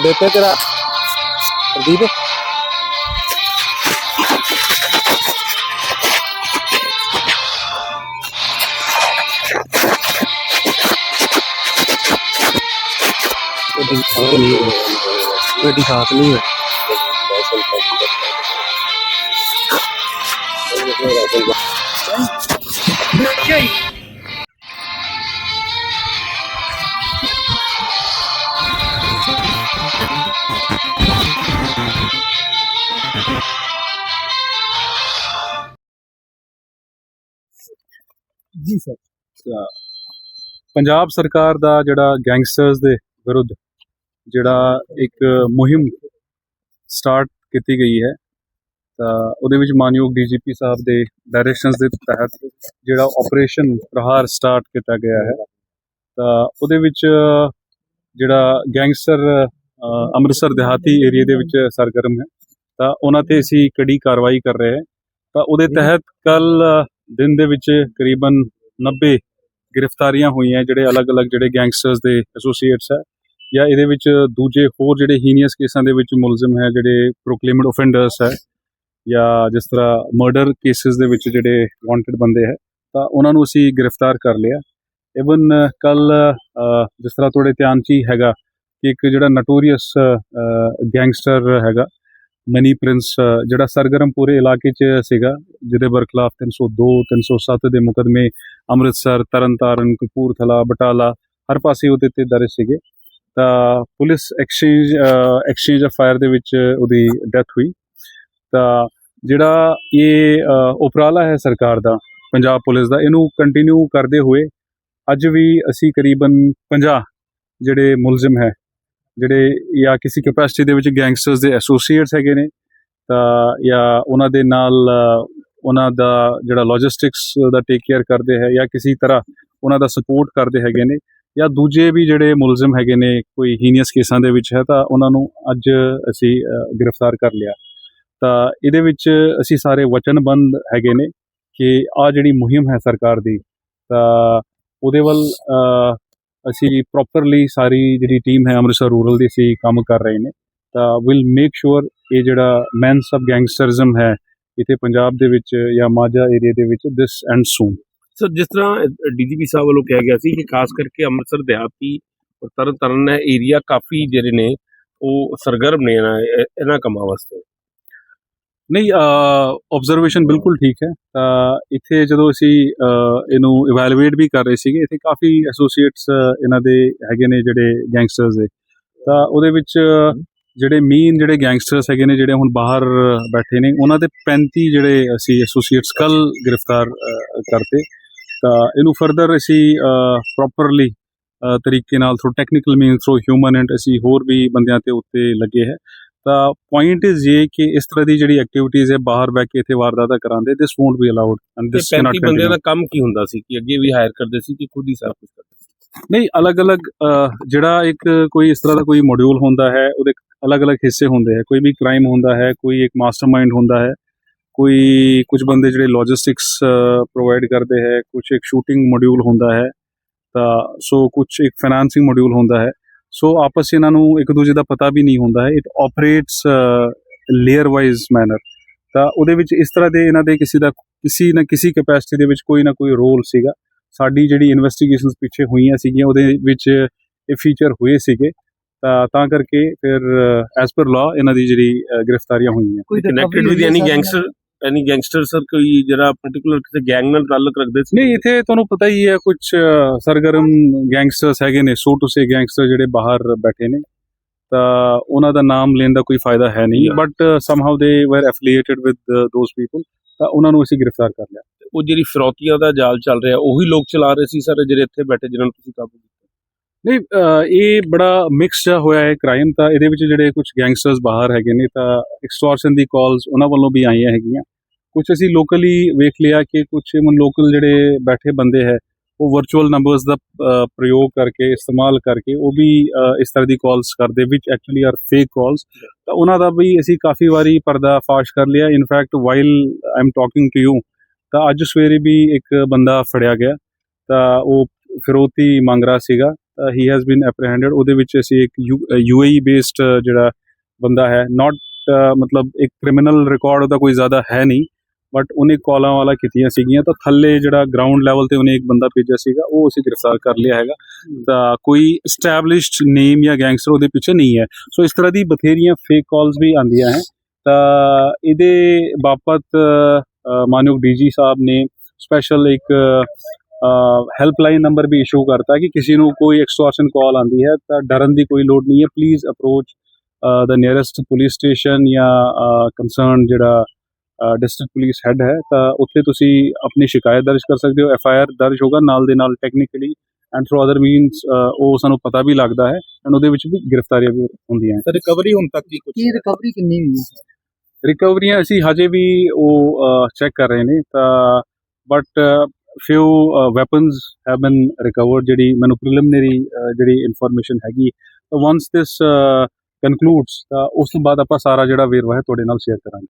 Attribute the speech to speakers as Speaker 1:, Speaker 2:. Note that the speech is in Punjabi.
Speaker 1: Ada apa kira? Berdiri. ਤੇਰਾ ਪ੍ਰਦੀਪ ਗੱਡੀ ਖਾਤ ਨਹੀਂ ਹੈ ਜੀ ਸਰ।
Speaker 2: ਪੰਜਾਬ ਸਰਕਾਰ ਦਾ ਜਿਹੜਾ ਗੈਂਗਸਟਰਸ ਦੇ ਵਿਰੁੱਧ ਜਿਹੜਾ ਇੱਕ ਮੁਹਿੰਮ ਸਟਾਰਟ ਕੀਤੀ ਗਈ ਹੈ, ਤਾਂ ਉਹਦੇ ਵਿੱਚ ਮਾਨਯੋਗ ਡੀਜੀਪੀ ਸਾਹਿਬ ਦੇ ਡਾਇਰੈਕਸ਼ਨਸ ਦੇ ਤਹਿਤ ਜਿਹੜਾ ਆਪਰੇਸ਼ਨ ਪ੍ਰਹਾਰ ਸਟਾਰਟ ਕੀਤਾ ਗਿਆ ਹੈ, ਤਾਂ ਉਹਦੇ ਵਿੱਚ ਜਿਹੜਾ ਗੈਂਗਸਟਰ ਅੰਮ੍ਰਿਤਸਰ ਦਿਹਾਤੀ ਏਰੀਆ ਦੇ ਵਿੱਚ ਸਰਗਰਮ ਹੈ, ਤਾਂ ਉਹਨਾਂ ਤੇ ਅਸੀਂ ਕੜੀ ਕਾਰਵਾਈ ਕਰ ਰਹੇ ਹਾਂ। ਤਾਂ ਉਹਦੇ ਤਹਿਤ ਕੱਲ ਦਿਨ ਦੇ ਵਿੱਚ ਕਰੀਬਨ 90 ਗ੍ਰਿਫਤਾਰੀਆਂ ਹੋਈਆਂ, ਜਿਹੜੇ ਅਲੱਗ-ਅਲੱਗ ਜਿਹੜੇ ਗੈਂਗਸਟਰਸ ਦੇ ਐਸੋਸੀਏਟਸ ਹੈ ਜਾਂ ਇਹਦੇ ਵਿੱਚ ਦੂਜੇ ਹੋਰ ਜਿਹੜੇ ਹੀਨੀਅਸ ਕੇਸਾਂ ਦੇ ਵਿੱਚ ਮੁਲਜ਼ਮ ਹੈ, ਜਿਹੜੇ ਪ੍ਰੋਕਲੇਮਡ ਆਫੈਂਡਰਸ ਹੈ ਜਾਂ ਜਿਸ ਤਰ੍ਹਾਂ ਮਰਡਰ ਕੇਸਿਸ ਦੇ ਵਿੱਚ ਜਿਹੜੇ ਵਾਂਟਡ ਬੰਦੇ ਹੈ, ਤਾਂ ਉਹਨਾਂ ਨੂੰ ਅਸੀਂ ਗ੍ਰਿਫਤਾਰ ਕਰ ਲਿਆ। ਇਵਨ ਕੱਲ ਜਿਸ ਤਰ੍ਹਾਂ ਤੁਹਾਡੇ ਧਿਆਨ 'ਚ ਹੀ ਹੈਗਾ ਕਿ ਇੱਕ ਜਿਹੜਾ ਨਟੋਰੀਅਸ ਗੈਂਗਸਟਰ ਹੈਗਾ, ਮਨੀ ਪ੍ਰਿੰਸ ਜਿਹੜਾ ਸਰਗਰਮ ਪੂਰੇ ਇਲਾਕੇ 'ਚ ਸੀਗਾ, ਜਿਹਦੇ ਬਰਖਲਾਫ 302 307 ਦੇ ਮੁਕਦਮੇ ਅੰਮ੍ਰਿਤਸਰ, ਤਰਨਤਾਰਨ, ਕਪੂਰਥਲਾ, ਬਟਾਲਾ, ਹਰ ਪਾਸੇ ਉਹਦੇ ਤੇ ਦਰਜ ਸੀਗੇ। ਤਾਂ police exchange exchange of fire ਦੇ ਵਿੱਚ ਉਹਦੀ ਡੈਥ ਹੋਈ। ਤਾਂ ਜਿਹੜਾ ਇਹ ਉਪਰਾਲਾ ਹੈ ਸਰਕਾਰ ਦਾ, ਪੰਜਾਬ ਪੁਲਿਸ ਦਾ, ਇਹਨੂੰ ਕੰਟੀਨਿਊ ਕਰਦੇ ਹੋਏ ਅੱਜ ਵੀ ਅਸੀਂ ਕਰੀਬਨ 50 ਜਿਹੜੇ ਮੁਲਜ਼ਮ ਹੈ, ਜਿਹੜੇ ਜਾਂ ਕਿਸੇ ਕੈਪੈਸਿਟੀ ਦੇ ਵਿੱਚ ਗੈਂਗਸਟਰਸ ਦੇ ਐਸੋਸੀਏਟਸ ਹੈਗੇ ਨੇ, ਤਾਂ ਜਾਂ ਉਹਨਾਂ ਦੇ ਨਾਲ ਉਹਨਾਂ ਦਾ ਜਿਹੜਾ ਲੌਜਿਸਟਿਕਸ ਦਾ ਟੇਕ ਕੇਅਰ ਕਰਦੇ ਹੈ ਜਾਂ ਕਿਸੇ ਤਰ੍ਹਾਂ ਉਹਨਾਂ ਦਾ ਸਪੋਰਟ ਕਰਦੇ ਹੈਗੇ ਨੇ ਜਾਂ ਦੂਜੇ ਵੀ ਜਿਹੜੇ ਮੁਲਜ਼ਮ ਹੈਗੇ ਨੇ, ਕੋਈ ਹੀਨੀਅਸ ਕੇਸਾਂ ਦੇ ਵਿੱਚ ਹੈ, ਤਾਂ ਉਹਨਾਂ ਨੂੰ ਅੱਜ ਅਸੀਂ ਗ੍ਰਿਫਤਾਰ ਕਰ ਲਿਆ। ਤਾਂ ਇਹਦੇ ਵਿੱਚ ਅਸੀਂ ਸਾਰੇ ਵਚਨਬੰਦ ਹੈਗੇ ਨੇ ਕਿ ਆ ਜਿਹੜੀ ਮੁਹਿੰਮ ਹੈ ਸਰਕਾਰ ਦੀ, ਤਾਂ ਉਹਦੇ ਵੱਲ ਅਸੀਂ ਪ੍ਰੋਪਰਲੀ ਸਾਰੀ ਜਿਹੜੀ ਟੀਮ ਹੈ ਅੰਮ੍ਰਿਤਸਰ ਰੂਰਲ ਦੀ ਅਸੀਂ ਕੰਮ ਕਰ ਰਹੇ ਨੇ। ਤਾਂ ਵਿਲ ਮੇਕ ਸ਼ੋਰ ਇਹ ਜਿਹੜਾ ਮੈਨ ਸਬ ਗੈਂਗਸਟਰਿਜ਼ਮ ਹੈ, ਇੱਥੇ ਪੰਜਾਬ ਦੇ ਵਿੱਚ ਜਾਂ ਮਾਝਾ ਏਰੀਆ ਦੇ ਵਿੱਚ ਦਿਸ ਐਂਡ ਸੂਨ
Speaker 1: ਸਰ, ਜਿਸ ਤਰ੍ਹਾਂ ਡੀਜੀਪੀ ਸਾਹਿਬ ਵੱਲੋਂ ਕਿਹਾ ਗਿਆ ਸੀ ਕਿ ਖਾਸ ਕਰਕੇ ਅੰਮ੍ਰਿਤਸਰ, ਦਿਹਾਤੀ ਔਰ ਤਰਨ ਤਾਰਨ ਹੈ ਏਰੀਆ ਕਾਫੀ ਜਿਹੜੇ ਨੇ, ਉਹ ਸਰਗਰਮ ਨੇ ਇਹਨਾਂ ਇਹਨਾਂ ਕੰਮਾਂ ਵਾਸਤੇ।
Speaker 2: ਨਹੀਂ ਆਬਜ਼ਰਵੇਸ਼ਨ ਬਿਲਕੁਲ ਠੀਕ ਹੈ। ਤਾਂ ਇੱਥੇ ਜਦੋਂ ਅਸੀਂ ਇਹਨੂੰ ਇਵੈਲੂਏਟ ਵੀ ਕਰ ਰਹੇ ਸੀਗੇ, ਇੱਥੇ ਕਾਫੀ ਐਸੋਸੀਏਟਸ ਇਹਨਾਂ ਦੇ ਹੈਗੇ ਨੇ ਜਿਹੜੇ ਗੈਂਗਸਟਰਸ ਦੇ। ਤਾਂ ਉਹਦੇ ਵਿੱਚ ਜਿਹੜੇ ਮੇਨ ਜਿਹੜੇ ਗੈਂਗਸਟਰਸ ਹੈਗੇ ਨੇ, ਜਿਹੜੇ ਹੁਣ ਬਾਹਰ ਬੈਠੇ ਨੇ, ਉਹਨਾਂ ਦੇ 35 ਜਿਹੜੇ ਅਸੀਂ ਐਸੋਸੀਏਟਸ ਕੱਲ ਗ੍ਰਿਫਤਾਰ ਕਰਤੇ। ਤਾਂ ਇਹਨੂੰ ਫਰਦਰ ਅਸੀਂ ਪ੍ਰੋਪਰਲੀ ਤਰੀਕੇ ਨਾਲ through technical mean through human and ਅਸੀਂ ਹੋਰ ਵੀ ਬੰਦਿਆਂ ਤੇ ਉੱਤੇ ਲੱਗੇ ਹੈ। ਤਾਂ ਪੁਆਇੰਟ ਇਜ਼ ਇਹ ਕਿ ਇਸ ਤਰ੍ਹਾਂ ਦੀ ਜਿਹੜੀ ਐਕਟੀਵਿਟੀਜ਼ ਹੈ ਬਾਹਰ ਬੈ ਕੇ ਇੱਥੇ ਵਾਰਦਾਤਾਂ ਕਰਾਉਂਦੇ this won't be allowed and this cannot
Speaker 1: 35 ਬੰਦਿਆਂ ਦਾ ਕੰਮ ਕੀ ਹੁੰਦਾ ਸੀ? ਕਿ ਅੱਗੇ ਵੀ ਹਾਇਰ ਕਰਦੇ ਸੀ ਕਿ ਖੁਦ ਹੀ ਸਾਰਾ ਕੁਝ ਕਰਦੇ ਸੀ?
Speaker 2: ਨਹੀਂ ਅਲੱਗ-ਅਲੱਗ ਜਿਹੜਾ ਇੱਕ ਕੋਈ ਇਸ ਤਰ੍ਹਾਂ ਦਾ ਕੋਈ ਮੋਡਿਊਲ ਹੁੰਦਾ ਹੈ ਉਹਦੇ ਅਲੱਗ-ਅਲੱਗ ਹਿੱਸੇ ਹੁੰਦੇ ਹੈ। ਕੋਈ ਵੀ ਕ੍ਰਾਈਮ ਹੁੰਦਾ ਹੈ ਕੋਈ ਇੱਕ ਮਾਸਟਰਮਾਈਂਡ ਹੁੰਦਾ ਹੈ ਕੋਈ ਕੁਝ ਬੰਦੇ ਜਿਹੜੇ ਲੌਜਿਸਟਿਕਸ ਪ੍ਰੋਵਾਈਡ ਕਰਦੇ ਹੈ ਕੁਝ ਇੱਕ ਸ਼ੂਟਿੰਗ ਮੋਡਿਊਲ ਹੁੰਦਾ ਹੈ ਤਾਂ ਸੋ ਕੁਝ ਇੱਕ ਫਾਈਨਾਂਸਿੰਗ ਮੋਡਿਊਲ ਹੁੰਦਾ ਹੈ। ਸੋ ਆਪਸ ਇਹਨਾਂ ਨੂੰ ਇੱਕ ਦੂਜੇ ਦਾ ਪਤਾ ਵੀ ਨਹੀਂ ਹੁੰਦਾ ਹੈ। It operates layer wise manner ਤਾਂ ਉਹਦੇ ਵਿੱਚ ਇਸ ਤਰ੍ਹਾਂ ਦੇ ਇਹਨਾਂ ਦੇ ਕਿਸੇ ਦਾ ਕਿਸੇ ਨਾ ਕਿਸੇ ਕੈਪੈਸਿਟੀ ਦੇ ਵਿੱਚ ਕੋਈ ਨਾ ਕੋਈ ਰੋਲ ਸੀਗਾ। ਸਾਡੀ ਜਿਹੜੀ ਇਨਵੈਸਟੀਗੇਸ਼ਨਸ ਪਿੱਛੇ ਹੋਈਆਂ ਸੀਗੀਆਂ ਉਹਦੇ ਵਿੱਚ ਇਹ ਫੀਚਰ ਹੋਏ ਸੀਗੇ। ਤਾਂ ਤਾਂ ਕਰਕੇ ਫਿਰ ਐਸ ਪਰ ਲਾ ਇਹਨਾਂ ਦੀ ਜਿਹੜੀ ਗ੍ਰਿਫਤਾਰੀਆਂ ਹੋਈਆਂ।
Speaker 1: Connected with any gangster any gangster sir ਕੋਈ ਜਿਹੜਾ ਪਾਰਟਿਕੂਲਰ ਕਿਸੇ ਗੈਂਗ ਨਾਲ ਤਾਲੁਕ ਰੱਖਦੇ ਸੀ?
Speaker 2: ਨਹੀਂ ਇੱਥੇ ਤੁਹਾਨੂੰ ਪਤਾ ਹੀ ਹੈ ਕੁਝ ਸਰਗਰਮ ਗੈਂਗਸਟਰਸ ਹੈਗੇ ਨੇ ਸੋ ਟੂ ਸੇ ਗੈਂਗਸਟਰ ਜਿਹੜੇ ਬਾਹਰ ਬੈਠੇ ਨੇ। ਤਾਂ ਉਹਨਾਂ ਦਾ ਨਾਮ ਲੈਣ ਦਾ ਕੋਈ ਫਾਇਦਾ ਹੈ ਨਹੀਂ. ਬਟ ਸਮਹਾਉ ਦੇ ਵਰ ਐਫੀਲੀਏਟਡ ਵਿਦ ਦੋਸ ਪੀਪਲ ਤਾਂ ਉਹਨਾਂ ਨੂੰ ਅਸੀਂ ਗ੍ਰਿਫਤਾਰ ਕਰ ਲਿਆ।
Speaker 1: ਉਹ ਜਿਹੜੀ ਫਿਰੌਤੀਆਂ ਦਾ ਜਾਲ ਚੱਲ ਰਿਹਾ ਉਹੀ ਲੋਕ ਚਲਾ ਰਹੇ ਸੀ ਸਰ ਜਿਹੜੇ ਇੱਥੇ ਬੈਠੇ ਜਿਨ੍ਹਾਂ ਨੂੰ ਤੁਸੀਂ ਕਾਬੂ ਕੀਤਾ
Speaker 2: ਨਹੀਂ ਇਹ ਬੜਾ ਮਿਕਸ ਜਿਹਾ ਹੋਇਆ ਹੈ ਕ੍ਰਾਈਮ ਤਾਂ ਇਹਦੇ ਵਿੱਚ ਜਿਹੜੇ ਕੁਝ ਗੈਂਗਸਟਰਸ ਬਾਹਰ ਹੈਗੇ ਨੇ ਤਾਂ ਐਕਸਟੋਰਸ਼ਨ ਦੀ ਕਾਲਸ ਉਹਨਾਂ ਵੱਲੋਂ ਵੀ ਆਈਆਂ ਹੈਗੀਆਂ। ਕੁਝ ਅਸੀਂ ਲੋਕਲੀ ਵੇਖ ਲਿਆ ਕਿ ਕੁਝ ਮਨ ਲੋਕਲ ਜਿਹੜੇ ਬੈਠੇ ਬੰਦੇ ਹੈ, ਉਹ ਵਰਚੁਅਲ ਨੰਬਰਸ ਦਾ ਪ੍ਰਯੋਗ ਕਰਕੇ, ਇਸਤੇਮਾਲ ਕਰਕੇ ਉਹ ਵੀ ਇਸ ਤਰ੍ਹਾਂ ਦੀ ਕਾਲਸ ਕਰਦੇ ਵਿਚ ਐਕਚੁਅਲੀ ਆਰ ਫੇਕ ਕਾਲਸ ਤਾਂ ਉਹਨਾਂ ਦਾ ਵੀ ਅਸੀਂ ਕਾਫੀ ਵਾਰੀ ਪਰਦਾ ਫਾਸ਼ ਕਰ ਲਿਆ। In fact while I am talking to you ਤਾਂ ਅੱਜ ਸਵੇਰੇ ਵੀ ਇੱਕ ਬੰਦਾ ਫੜਿਆ ਗਿਆ। ਤਾਂ ਉਹ ਫਿਰੋਤੀ ਮੰਗ ਰਿਹਾ ਸੀਗਾ। ਹੀ ਹੈਜ਼ ਬੀਨ ਐਪਰੀਹੈਂਡਡ ਉਹਦੇ ਵਿੱਚ ਅਸੀਂ ਇੱਕ ਯੂਏਈ ਬੇਸਡ ਜਿਹੜਾ ਬੰਦਾ ਹੈ ਨਾਟ ਮਤਲਬ ਇੱਕ ਕ੍ਰਿਮੀਨਲ ਰਿਕਾਰਡ ਉਹਦਾ ਕੋਈ ਜ਼ਿਆਦਾ ਹੈ ਨਹੀਂ ਬਟ ਉਹਨੇ ਕਾਲਾਂ ਵਾਲਾ ਕੀਤੀਆਂ ਸੀਗੀਆਂ ਤਾਂ ਥੱਲੇ ਜਿਹੜਾ ਗਰਾਊਂਡ ਲੈਵਲ ਤੇ ਉਹਨੇ ਇੱਕ ਬੰਦਾ ਭੇਜਿਆ ਸੀਗਾ ਉਹ ਅਸੀਂ ਗ੍ਰਿਫਤਾਰ ਕਰ ਲਿਆ ਹੈਗਾ। ਤਾਂ ਕੋਈ ਐਸਟੈਬਲਿਸ਼ਡ ਨੇਮ ਜਾਂ ਗੈਂਗਸਟਰ ਉਹਦੇ ਪਿੱਛੇ ਨਹੀਂ ਹੈ। ਸੋ ਇਸ ਤਰ੍ਹਾਂ ਦੀ ਬਥੇਰੀਆਂ ਫੇਕ ਕਾਲਸ ਵੀ ਆਉਂਦੀਆਂ ਹੈ। ਤਾਂ ਇਹਦੇ ਬਾਬਤ ਅ, ਮਾਨਯੋਗ ਡੀਜੀ ਸਾਹਿਬ ਨੇ ਸਪੈਸ਼ਲ ਇੱਕ ਹੈਲਪਲਾਈਨ ਨੰਬਰ ਵੀ ਇਸ਼ੂ ਕਰਤਾ ਕਿ ਕਿਸੇ ਨੂੰ ਕੋਈ ਐਕਸਟੋਰਸ਼ਨ ਕਾਲ ਆਂਦੀ ਹੈ ਤਾਂ ਡਰਨ ਦੀ ਕੋਈ ਲੋੜ ਨਹੀਂ ਹੈ। Please approach the nearest police station ਜਾਂ ਕੰਸਰਨ ਜਿਹੜਾ ਡਿਸਟ੍ਰਿਕਟ ਪੁਲਿਸ ਹੈੱਡ ਹੈ ਤਾਂ ਉੱਥੇ ਤੁਸੀਂ ਆਪਣੀ ਸ਼ਿਕਾਇਤ ਦਰਜ ਕਰ ਸਕਦੇ ਹੋ। ਐਫ ਆਈ ਆਰ ਦਰਜ ਹੋਗਾ ਨਾਲ ਦੇ ਨਾਲ technically and through other means ਉਹ ਸਾਨੂੰ ਪਤਾ ਵੀ ਲੱਗਦਾ ਹੈ ਐਂਡ ਉਹਦੇ ਵਿੱਚ ਵੀ ਗ੍ਰਿਫਤਾਰੀਆਂ ਵੀ ਹੁੰਦੀਆਂ ਹੈ।
Speaker 3: ਸਰ ਰਿਕਵਰੀ ਹੁਣ ਤੱਕ ਕੀ ਕੁਝ
Speaker 4: ਕੀ ਰਿਕਵਰੀ ਕਿੰਨੀ ਹੋਈ ਹੈ?
Speaker 2: ਰਿਕਵਰੀਆਂ ਅਸੀਂ ਹਜੇ ਵੀ ਉਹ ਚੈੱਕ ਕਰ ਰਹੇ ਨੇ ਤਾਂ but few weapons have been recovered ਜਿਹੜੀ ਮੈਨੂੰ ਪ੍ਰੀਲਿਮਿਨਰੀ ਜਿਹੜੀ ਇਨਫੋਰਮੇਸ਼ਨ ਹੈਗੀ ਤਾਂ ਵਾਂਸ ਦਿਸ ਕਨਕਲੂਡਸ ਉਸ ਤੋਂ ਬਾਅਦ ਆਪਾਂ ਸਾਰਾ ਜਿਹੜਾ ਵੇਰਵਾ ਹੈ ਤੁਹਾਡੇ ਨਾਲ ਸ਼ੇਅਰ ਕਰਾਂਗੇ